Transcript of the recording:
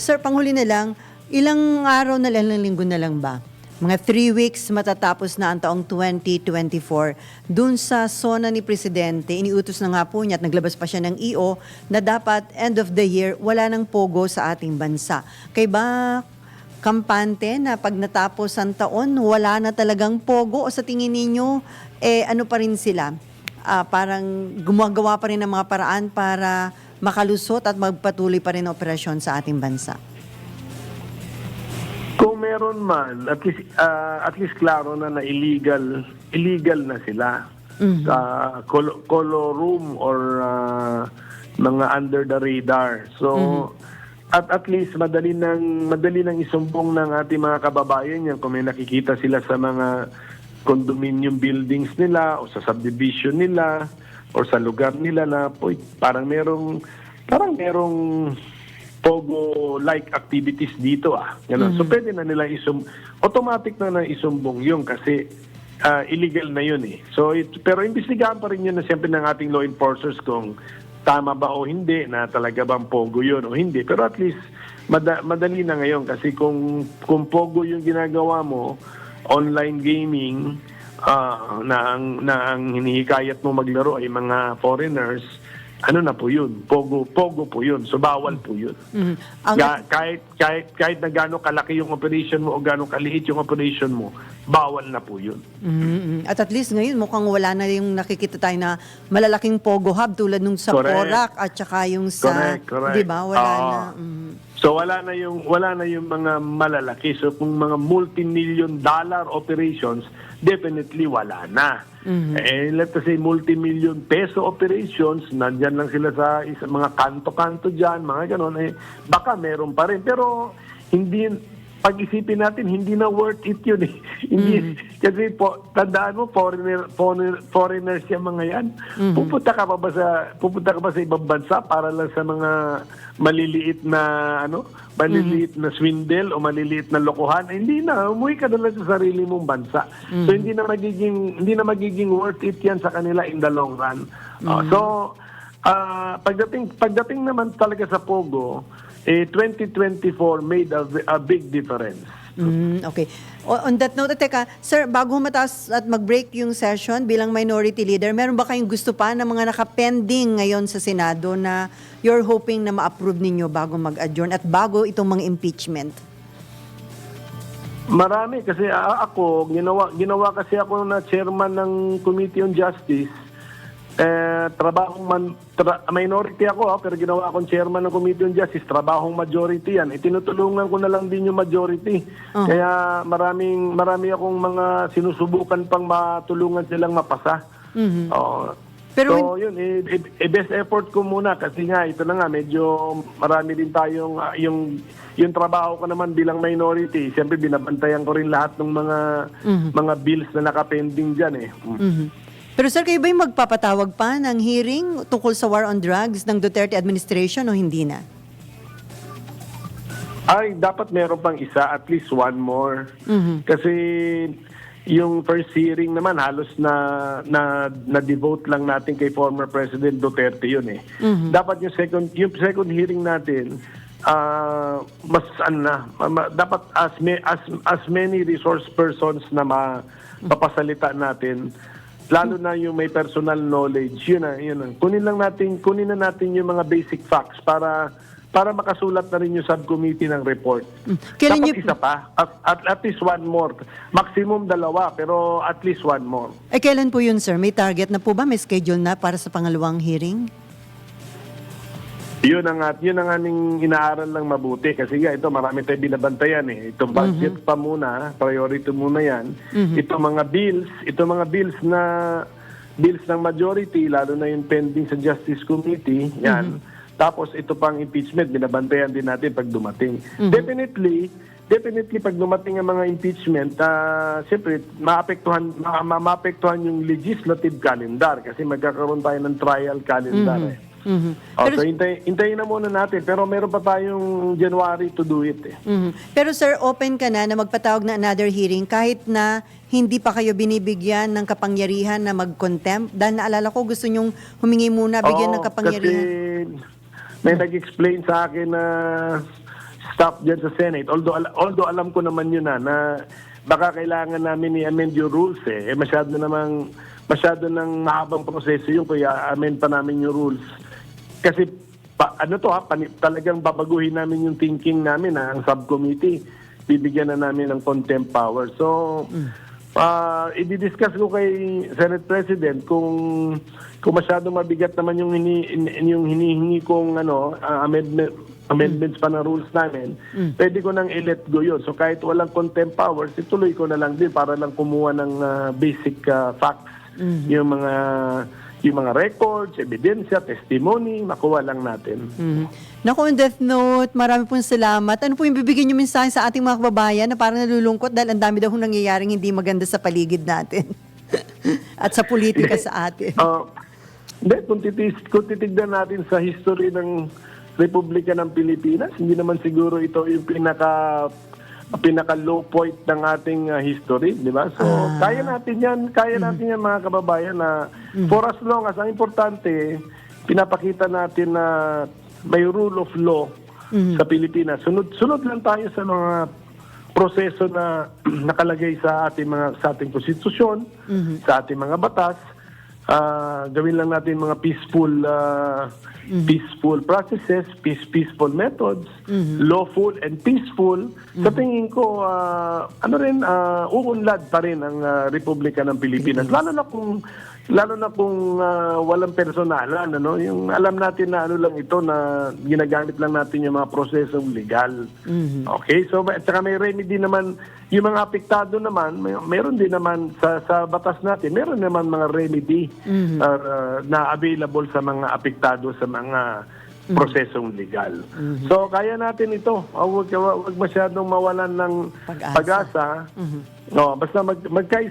Sir, panghuli na lang, ilang araw na lang, ilang linggo na lang ba? Mga three weeks matatapos na ang taong 2024. Doon sa zona ni Presidente, iniutos na nga po niya at naglabas pa siya ng EO na dapat end of the year wala nang pogo sa ating bansa. Kaya ba kampante na pag natapos ang taon, wala na talagang pogo o sa tingin ninyo, eh ano pa rin sila? Ah, parang gumagawa pa rin ng mga paraan para makalusot at magpatuloy pa rin operasyon sa ating bansa. Kung meron man, at least, ah, at least klaro na na illegal, illegal na sila. Sa colo, colo room or ah, mga under the radar. So, at at least madali nang madali nang isumbong ng ating mga kababayan yan kung may nakikita sila sa mga condominium buildings nila o sa subdivision nila o sa lugar nila na po parang merong parang merong pogo like activities dito ah. Ganun. So pwede na nila isum automatic na na isumbong yun kasi ah, illegal na yun eh. So it, pero imbestigahan pa rin yun na siyempre ng ating law enforcers kung tama ba o hindi na talaga bang pogo yun o hindi. Pero at least mada- madali na ngayon kasi kung kung pogo yung ginagawa mo online gaming ah, na ang na ang hinihikayat mo maglaro ay mga foreigners ano na po yun pogo pogo po yun so bawal po yun Mhm. Ang, Ga- kahit kahit kahit na gaano kalaki yung operation mo o gaano kaliit yung operation mo bawal na po yun Mhm. At at least ngayon mukhang wala na yung nakikita tayo na malalaking pogo hub tulad nung sa Correct. Porac at saka yung sa, Correct, correct. 'di ba? Wala Oo. na. Mhm. So wala na yung wala na yung mga malalaki. So kung mga multi-million dollar operations, definitely wala na. Eh let's say multi-million peso operations, nandyan lang sila sa isa, mga kanto-kanto diyan, mga ganon eh baka meron pa rin pero hindi pag-isipin natin hindi na worth it yun eh. hindi kasi po tandaan mo foreigner, foreigner foreigners yung mga yan. Pupunta ka pa ba sa pupunta ka ba sa ibang bansa para lang sa mga maliliit na ano, maliliit na swindle o maliliit na lokohan? Eh, hindi na, umuwi ka na lang sa sarili mong bansa. So hindi na magiging hindi na magiging worth it 'yan sa kanila in the long run. Uh, so ah, pagdating pagdating naman talaga sa Pogo, eh 2024 made a, a big difference. Mm, okay. On that note, teka, sir, bago mataas at mag-break yung session bilang minority leader, meron ba kayong gusto pa ng mga nakapending ngayon sa Senado na you're hoping na ma-approve ninyo bago mag-adjourn at bago itong mga impeachment? Marami kasi ako ginawa ginawa kasi ako na chairman ng Committee on Justice. Eh trabahong man tra- minority ako ah, pero ginawa akong chairman ng Committee on Justice, trabahong majority yan. Itinutulungan ko na lang din yung majority. Kaya maraming marami akong mga sinusubukan pang matulungan silang mapasa. Oo. Pero so, yun, eh, eh, eh, best effort ko muna kasi nga, ito na nga, medyo marami din tayong, ah, yung, yung trabaho ko naman bilang minority, siyempre binabantayan ko rin lahat ng mga mga bills na nakapending dyan eh. Mm. Pero sir, kayo ba yung magpapatawag pa ng hearing tungkol sa war on drugs ng Duterte administration o hindi na? Ay, dapat meron pang isa, at least one more. Kasi yung first hearing naman halos na na na devote lang natin kay former President Duterte yun eh. Dapat yung second yung second hearing natin ah mas ano na ma- dapat as may, as as many resource persons na ma, papasalita natin lalo na yung may personal knowledge yun na yun na. kunin lang natin kunin na natin yung mga basic facts para para makasulat na rin yung subcommittee ng report. Kailan Dapat niyo- isa pa. At, at, at least one more. Maximum dalawa, pero at least one more. Eh, kailan po yun, sir? May target na po ba? May schedule na para sa pangalawang hearing? Yun ang, yun ang aming inaaral lang mabuti. Kasi nga, ito marami tayong binabantayan eh. Itong budget pa muna, priority muna yan. Itong mga bills, itong mga bills na bills ng majority, lalo na yung pending sa Justice Committee, yan. Tapos ito pang impeachment, binabantayan din natin pag dumating. Definitely, definitely pag dumating ang mga impeachment, ah siyempre, maapektuhan, ma- ma- maapektuhan yung legislative calendar kasi magkakaroon tayo ng trial calendar eh. Mhm. Oh, so hintay, hintayin na muna natin. Pero meron pa tayong January to do it eh. Mhm. Pero sir, open ka na na magpatawag na another hearing kahit na hindi pa kayo binibigyan ng kapangyarihan na mag-contempt? Dahil naalala ko, gusto nyong humingi muna, bigyan ng Oo, kapangyarihan. Kasi may nag-explain sa akin na stop dyan sa Senate. Although, al- although alam ko naman yun na, na baka kailangan namin i-amend yung rules eh. eh masyado namang, masyado ng mahabang proseso yung kaya amend pa namin yung rules. Kasi pa, ano to ha, pani- talagang babaguhin namin yung thinking namin ha, ang subcommittee. Bibigyan na namin ng contempt power. So, ah i-discuss ko kay Senate President kung kung masyado mabigat naman yung hini, in- yung hinihingi kong ano ah, amendment amendments pa ng rules namin, pwede ko nang i-let go yun. So kahit walang contempt powers, ituloy ko na lang din para lang kumuha ng ah, basic ah, facts, yung mga yung mga records, ebidensya, testimony, makuha lang natin. Mhm. Naku, on death note, marami pong salamat. Ano po yung bibigyan niyo mensahe sa ating mga kababayan na parang nalulungkot dahil ang dami daw hong nangyayaring hindi maganda sa paligid natin at sa politika sa atin. Ah, Hindi, kung, titis, kung titignan natin sa history ng Republika ng Pilipinas, hindi naman siguro ito yung pinaka pinaka low point ng ating ah, history, di ba? So, kaya natin 'yan, kaya natin 'yan mga kababayan na for as long as ang importante, pinapakita natin na may rule of law sa Pilipinas. Sunod sunod lang tayo sa mga proseso na nakalagay sa ating mga sa ating konstitusyon, sa ating mga batas. Ah, gawin lang natin mga peaceful ah, peaceful processes, peace, peaceful methods, lawful and peaceful. Sa tingin ko ah, ano rin ah, uunlad pa rin ang ah, Republika ng Pilipinas. Lalo na kung lalo na kung ah, walang personalan ano, yung alam natin na ano lang ito na ginagamit lang natin yung mga prosesong legal. Okay? So at saka may remedy naman yung mga apektado naman, may, meron din naman sa sa batas natin, meron naman mga remedy uh, na available sa mga apektado sa mga prosesong legal. So kaya natin ito. Uh, Huwag, huwag masyadong mawalan ng Pag-asa. pag-asa. No, basta mag, magka